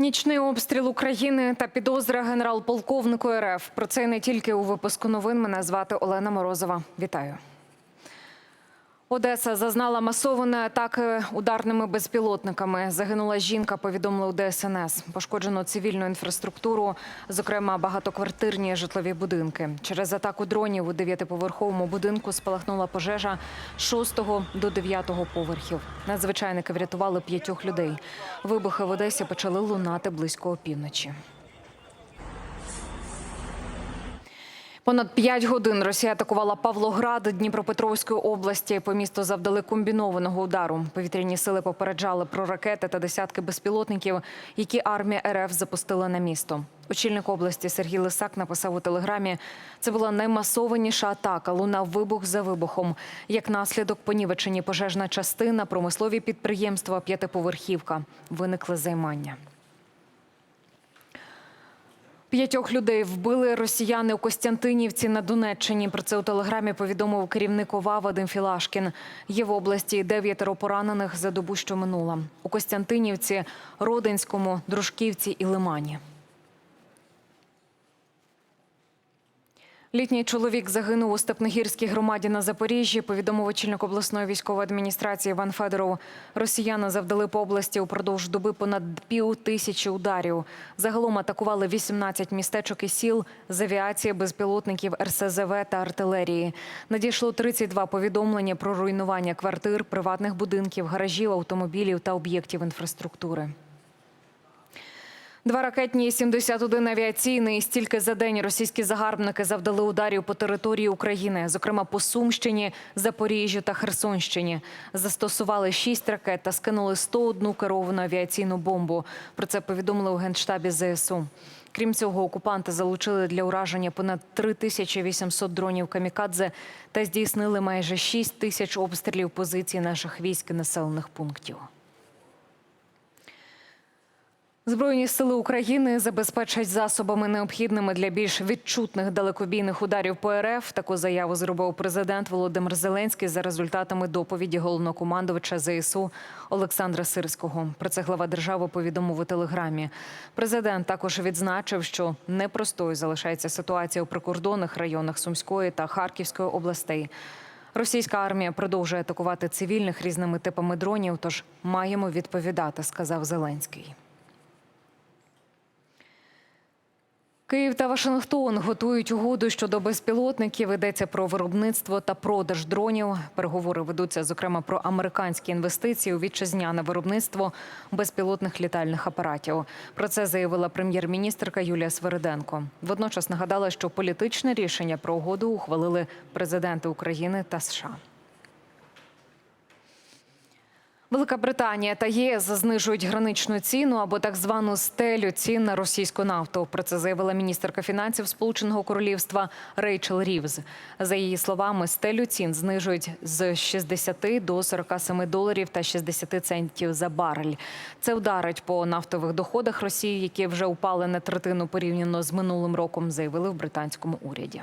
Нічний обстріл України та підозра генерал-полковнику РФ. Про це не тільки у випуску новин. Мене звати Олена Морозова. Вітаю. Одеса зазнала масованої атаки ударними безпілотниками. Загинула жінка, повідомили у ДСНС. Пошкоджено цивільну інфраструктуру, зокрема багатоквартирні житлові будинки. Через атаку дронів у дев'ятиповерховому будинку спалахнула пожежа з 6 до 9 поверхів. Надзвичайники врятували п'ятьох людей. Вибухи в Одесі почали лунати близько опівночі. Понад п'ять годин Росія атакувала Павлоград Дніпропетровської області. По місту завдали комбінованого удару. Повітряні сили попереджали про ракети та десятки безпілотників, які армія РФ запустила на місто. Очільник області Сергій Лисак написав у телеграмі: це була наймасованіша атака. Лунав вибух за вибухом. Як наслідок понівечені пожежна частина, промислові підприємства, п'ятиповерхівка. Виникли займання. П'ятьох людей вбили росіяни у Костянтинівці на Донеччині. Про це у телеграмі повідомив керівник ОВА Вадим Філашкін. Є в області дев'ятеро поранених за добу, що минула. У Костянтинівці, Родинському, Дружківці і Лимані. Літній чоловік загинув у Степногірській громаді на Запоріжжі. Повідомив очільник обласної військової адміністрації Іван Федоров. Росіяни завдали по області упродовж доби понад пів тисячі ударів. Загалом атакували 18 містечок і сіл з авіації, безпілотників, РСЗВ та артилерії. Надійшло 32 повідомлення про руйнування квартир, приватних будинків, гаражів, автомобілів та об'єктів інфраструктури. Два ракетні і 71 авіаційний. Стільки за день російські загарбники завдали ударів по території України, зокрема по Сумщині, Запоріжжю та Херсонщині. Застосували шість ракет та скинули 101 керовану авіаційну бомбу. Про це повідомили у генштабі ЗСУ. Крім цього, окупанти залучили для ураження понад 3800 дронів камікадзе та здійснили майже 6 тисяч обстрілів позицій наших військ і населених пунктів. Збройні сили України забезпечать засобами необхідними для більш відчутних далекобійних ударів по РФ. Таку заяву зробив президент Володимир Зеленський за результатами доповіді головнокомандувача ЗСУ Олександра Сирського. Про це глава держави повідомив у телеграмі. Президент також відзначив, що непростою залишається ситуація у прикордонних районах Сумської та Харківської областей. Російська армія продовжує атакувати цивільних різними типами дронів. Тож маємо відповідати, сказав Зеленський. Київ та Вашингтон готують угоду щодо безпілотників. Йдеться про виробництво та продаж дронів. Переговори ведуться зокрема про американські інвестиції у вітчизняне виробництво безпілотних літальних апаратів. Про це заявила прем'єр-міністрка Юлія Свириденко. Водночас нагадала, що політичне рішення про угоду ухвалили президенти України та США. Велика Британія та ЄС знижують граничну ціну або так звану стелю цін на російську нафту. Про це заявила міністерка фінансів Сполученого Королівства Рейчел Рівз. За її словами, стелю цін знижують з 60 до 47 доларів та 60 центів за барель. Це вдарить по нафтових доходах Росії, які вже упали на третину порівняно з минулим роком, заявили в британському уряді.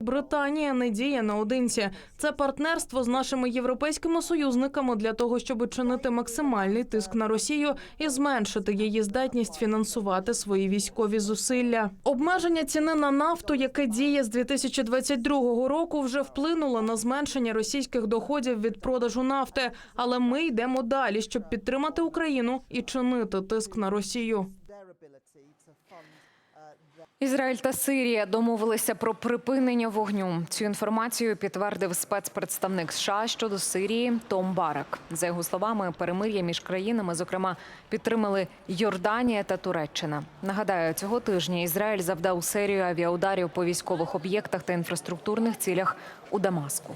Британія не діє наодинці. Це партнерство з нашими європейськими союзниками для того, щоб чинити максимальний тиск на Росію і зменшити її здатність фінансувати свої військові зусилля. Обмеження ціни на нафту, яке діє з 2022 року, вже вплинуло на зменшення російських доходів від продажу нафти. Але ми йдемо далі, щоб підтримати Україну і чинити тиск на Росію. Ізраїль та Сирія домовилися про припинення вогню. Цю інформацію підтвердив спецпредставник США щодо Сирії Том Барак. За його словами, перемир'я між країнами, зокрема, підтримали Йорданія та Туреччина. Нагадаю, цього тижня Ізраїль завдав серію авіаударів по військових об'єктах та інфраструктурних цілях у Дамаску.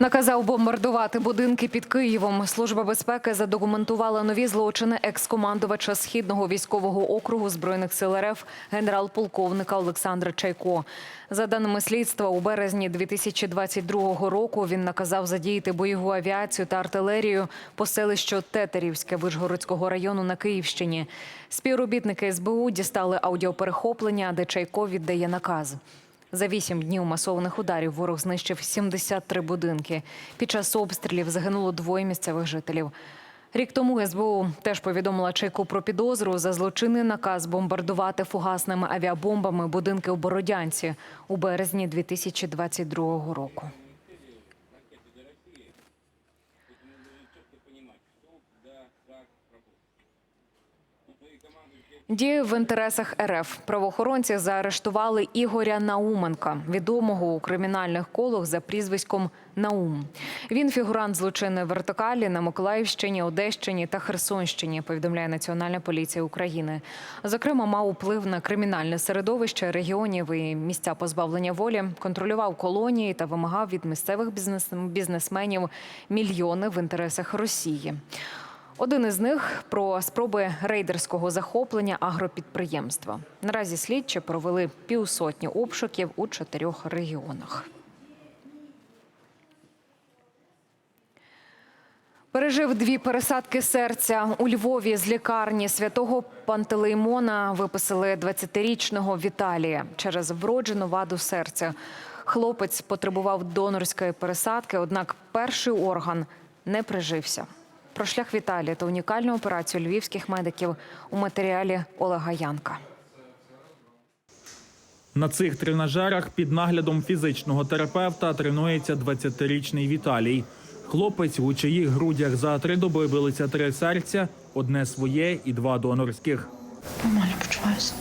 Наказав бомбардувати будинки під Києвом. Служба безпеки задокументувала нові злочини екс-командувача східного військового округу збройних сил РФ генерал-полковника Олександра Чайко. За даними слідства, у березні 2022 року він наказав задіяти бойову авіацію та артилерію по селищу Тетерівське Вишгородського району на Київщині. Співробітники СБУ дістали аудіоперехоплення, де Чайко віддає наказ. За вісім днів масованих ударів ворог знищив 73 будинки. Під час обстрілів загинуло двоє місцевих жителів. Рік тому СБУ теж повідомила чайку про підозру за злочинний наказ бомбардувати фугасними авіабомбами будинки у Бородянці у березні 2022 року. Діє в інтересах РФ. Правоохоронці заарештували Ігоря Науменка, відомого у кримінальних колах за прізвиськом Наум. Він фігурант злочинної вертикалі на Миколаївщині, Одещині та Херсонщині. Повідомляє Національна поліція України. Зокрема, мав вплив на кримінальне середовище регіонів і місця позбавлення волі, контролював колонії та вимагав від місцевих бізнес- бізнесменів мільйони в інтересах Росії. Один із них про спроби рейдерського захоплення агропідприємства. Наразі слідчі провели півсотні обшуків у чотирьох регіонах. Пережив дві пересадки серця у Львові з лікарні святого Пантелеймона виписали 20-річного Віталія через вроджену ваду серця. Хлопець потребував донорської пересадки, однак перший орган не прижився. Про шлях Віталія та унікальну операцію львівських медиків у матеріалі Олега Янка. На цих тренажерах під наглядом фізичного терапевта тренується 20-річний Віталій. Хлопець у чиїх грудях за три доби билися три серця, одне своє і два донорських. Нормально почуваюся.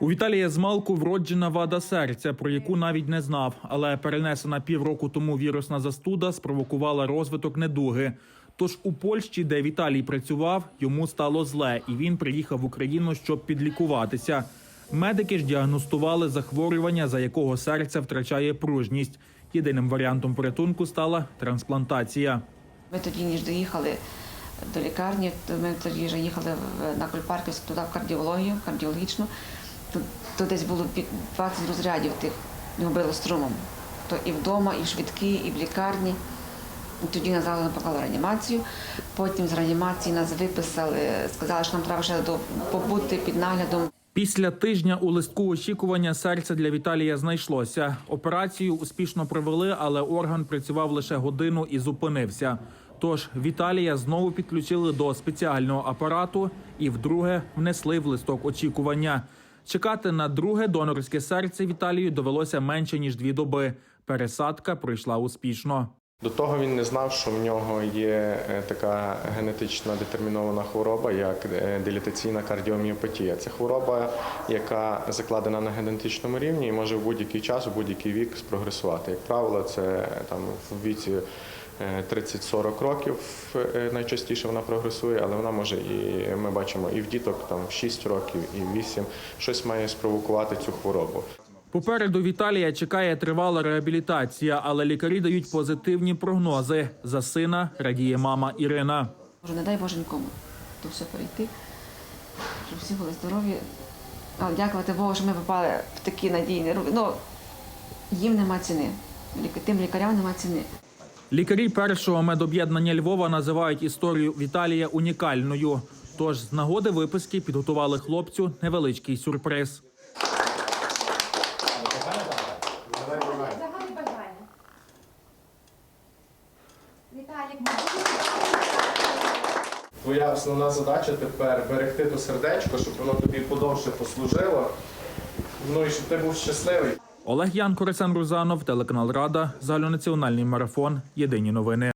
У Віталія змалку вроджена вада серця, про яку навіть не знав, але перенесена півроку тому вірусна застуда спровокувала розвиток недуги. Тож у Польщі, де Віталій працював, йому стало зле, і він приїхав в Україну, щоб підлікуватися. Медики ж діагностували захворювання, за якого серця втрачає пружність. Єдиним варіантом порятунку стала трансплантація. Ми тоді ніж доїхали до лікарні, ми тоді вже їхали на Кульпарківську туди в кардіологію, кардіологічну. Тут, тут десь було під 20 розрядів тих його било струмом. То і вдома, і в швидкі, і в лікарні. Тоді нас зразу поклали реанімацію. Потім з реанімації нас виписали, сказали, що нам треба ще побути під наглядом Після тижня у листку очікування серця для Віталія знайшлося. Операцію успішно провели, але орган працював лише годину і зупинився. Тож Віталія знову підключили до спеціального апарату і вдруге внесли в листок очікування. Чекати на друге донорське серце Віталію довелося менше ніж дві доби. Пересадка пройшла успішно. До того він не знав, що в нього є е, така генетично детермінована хвороба, як е, дилітаційна кардіоміопатія. Це хвороба, яка закладена на генетичному рівні і може в будь-який час, у будь-який вік спрогресувати. Як правило, це е, там в віці 30-40 років е, найчастіше вона прогресує, але вона може і ми бачимо і в діток там в 6 років, і в 8 щось має спровокувати цю хворобу. Попереду Віталія чекає тривала реабілітація, але лікарі дають позитивні прогнози. За сина радіє мама Ірина. Боже, не дай Боже нікому то все перейти, щоб всі були здорові. Але дякувати Богу, що ми попали в такі надійні руки. Ну, їм нема ціни. Тим лікарям нема ціни. Лікарі першого медоб'єднання Львова називають історію Віталія унікальною. Тож з нагоди виписки підготували хлопцю невеличкий сюрприз. Твоя основна задача тепер берегти то сердечко, щоб воно тобі подовше послужило. Ну і щоб ти був щасливий. Олег Янко, Ресен Рузанов, телеканал Рада, загальнонаціональний марафон. Єдині новини.